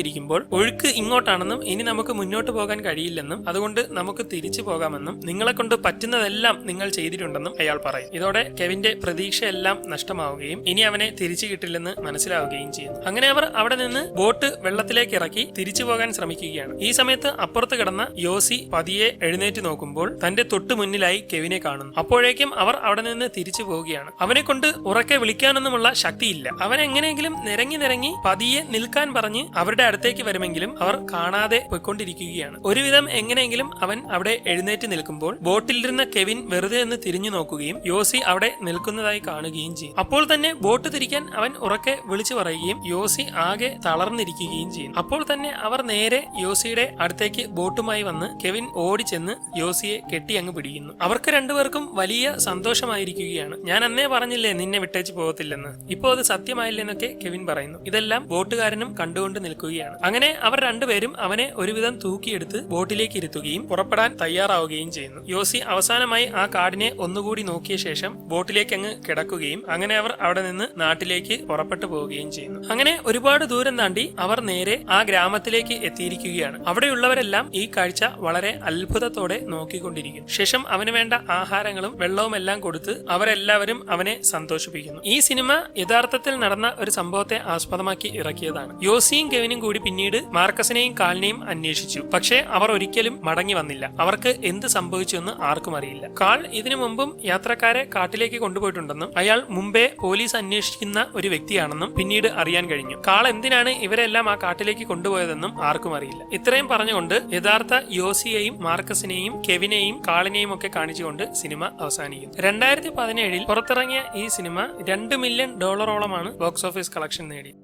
ആലോചിച്ചുകൊണ്ടിരിക്കുമ്പോൾ ഒഴുക്ക് ഇങ്ങോട്ടാണെന്നും ഇനി നമുക്ക് മുന്നോട്ട് പോകാൻ കഴിയില്ലെന്നും അതുകൊണ്ട് നമുക്ക് തിരിച്ചു പോകാമെന്നും നിങ്ങളെ കൊണ്ട് പറ്റുന്നതെല്ലാം നിങ്ങൾ ചെയ്തിട്ടുണ്ടെന്നും അയാൾ പറയും. ഇതോടെ കെവിന്റെ പ്രതീക്ഷയെല്ലാം നഷ്ടമാവുകയും ഇനി അവനെ തിരിച്ചു കിട്ടില്ലെന്ന് മനസ്സിലാവുകയും ചെയ്യുന്നു. അങ്ങനെ അവർ അവിടെ നിന്ന് ബോട്ട് വെള്ളത്തിലേക്ക് ഇറക്കി തിരിച്ചു പോകാൻ ശ്രമിക്കുകയാണ്. ഈ സമയത്ത് അപ്പുറത്ത് കിടന്ന യോസി പതിയെ എഴുന്നേറ്റ് നോക്കുമ്പോൾ തന്റെ തൊട്ടു മുന്നിലായി കെവിനെ കാണുന്നു. അപ്പോഴേക്കും അവർ അവിടെ നിന്ന് തിരിച്ചു പോവുകയാണ്. അവനെ കൊണ്ട് ഉറക്കെ വിളിക്കാനൊന്നുമുള്ള ശക്തിയില്ല. അവൻ എങ്ങനെയെങ്കിലും നിരങ്ങി നിരങ്ങി പതിയെ നിൽക്കാൻ പറഞ്ഞ് അവരുടെ അടുത്തേക്ക് വരുമെങ്കിലും അവർ കാണാതെ പോയിക്കൊണ്ടിരിക്കുകയാണ്. ഒരുവിധം എങ്ങനെയെങ്കിലും അവൻ അവിടെ എഴുന്നേറ്റ് നിൽക്കുമ്പോൾ ബോട്ടിലിരുന്ന കെവിൻ വെറുതെ ഒന്ന് തിരിഞ്ഞു നോക്കുകയും യോസി അവിടെ നിൽക്കുന്നതായി കാണുകയും ചെയ്യും. അപ്പോൾ തന്നെ ബോട്ട് തിരിക്കാൻ അവൻ ഉറക്കെ വിളിച്ചു പറയുകയും യോസി ആകെ തളർന്നിരിക്കുകയും ചെയ്യും. അപ്പോൾ തന്നെ അവർ നേരെ യോസിയുടെ അടുത്തേക്ക് ബോട്ടുമായി വന്ന് കെവിൻ ഓടിച്ചെന്ന് യോസിയെ കെട്ടി അങ്ങ് പിടിക്കുന്നു. അവർക്ക് രണ്ടുപേർക്കും വലിയ സന്തോഷമായിരിക്കുകയാണ്. ഞാൻ അന്നേ പറഞ്ഞില്ലേ നിന്നെ വിട്ടേച്ച് പോകത്തില്ലെന്ന്. ഇപ്പോ അത് സത്യമായില്ലെന്നൊക്കെ കെവിൻ പറയുന്നു. ഇതെല്ലാം ബോട്ടുകാരനും കണ്ടുകൊണ്ട് നിൽക്കുകയാണ്. അങ്ങനെ അവർ രണ്ടുപേരും അവനെ ഒരുവിധം തൂക്കിയെടുത്ത് ബോട്ടിലേക്ക് ഇരുത്തുകയും പുറപ്പെടാൻ തയ്യാറാവുകയും ചെയ്യുന്നു. യോസി അവസാനമായി ആ കാടിനെ ഒന്നുകൂടി നോക്കിയ ശേഷം ബോട്ടിലേക്ക് അങ്ങ് കിടക്കുകയും അങ്ങനെ അവർ അവിടെ നിന്ന് നാട്ടിലേക്ക് പുറപ്പെട്ടു പോവുകയും ചെയ്യുന്നു. അങ്ങനെ ഒരുപാട് ദൂരം താണ്ടി അവർ നേരെ ആ ഗ്രാമത്തിലേക്ക് എത്തിയിരിക്കുകയാണ്. അവിടെയുള്ളവരെല്ലാം ഈ കാഴ്ച വളരെ അത്ഭുതത്തോടെ നോക്കിക്കൊണ്ടിരിക്കുന്നു. ശേഷം അവന് വേണ്ട ആഹാരങ്ങളും വെള്ളവും എല്ലാം കൊടുത്ത് അവരെല്ലാവരും അവനെ സന്തോഷിപ്പിക്കുന്നു. ഈ സിനിമ യഥാർത്ഥത്തിൽ നടന്ന ഒരു സംഭവത്തെ ആസ്പദമാക്കി ഇറക്കിയതാണ്. യോസിയും കെവിനും കൂടി പിന്നീട് മാർക്കസിനെയും കാലിനെയും അന്വേഷിച്ചു. പക്ഷേ അവർ ഒരിക്കലും മടങ്ങി വന്നില്ല. അവർക്ക് എന്ത് സംഭവിച്ചു എന്ന് ആർക്കും അറിയില്ല. കാൾ ഇതിനു മുമ്പും യാത്രക്കാരെ കാട്ടിലേക്ക് കൊണ്ടുപോയിട്ടുണ്ടെന്നും അയാൾ മുമ്പേ പോലീസ് അന്വേഷിക്കുന്ന ഒരു വ്യക്തിയാണെന്നും പിന്നീട് അറിയാൻ കഴിഞ്ഞു. കാൾ എന്തിനാണ് ഇവരെല്ലാം ആ കാട്ടിലേക്ക് കൊണ്ടുപോയതെന്നും ആർക്കും അറിയില്ല. ഇത്രയും പറഞ്ഞുകൊണ്ട് യഥാർത്ഥ യോസിയെയും മാർക്കസിനെയും കെവിനെയും കാളിനെയും ഒക്കെ കാണിച്ചുകൊണ്ട് സിനിമ അവസാനിക്കുന്നു. രണ്ടായിരത്തി പതിനേഴിൽ പുറത്തിറങ്ങിയ ഈ സിനിമ രണ്ട് മില്യൺ ഡോളറോളമാണ് ബോക്സ് ഓഫീസ് കളക്ഷൻ നേടി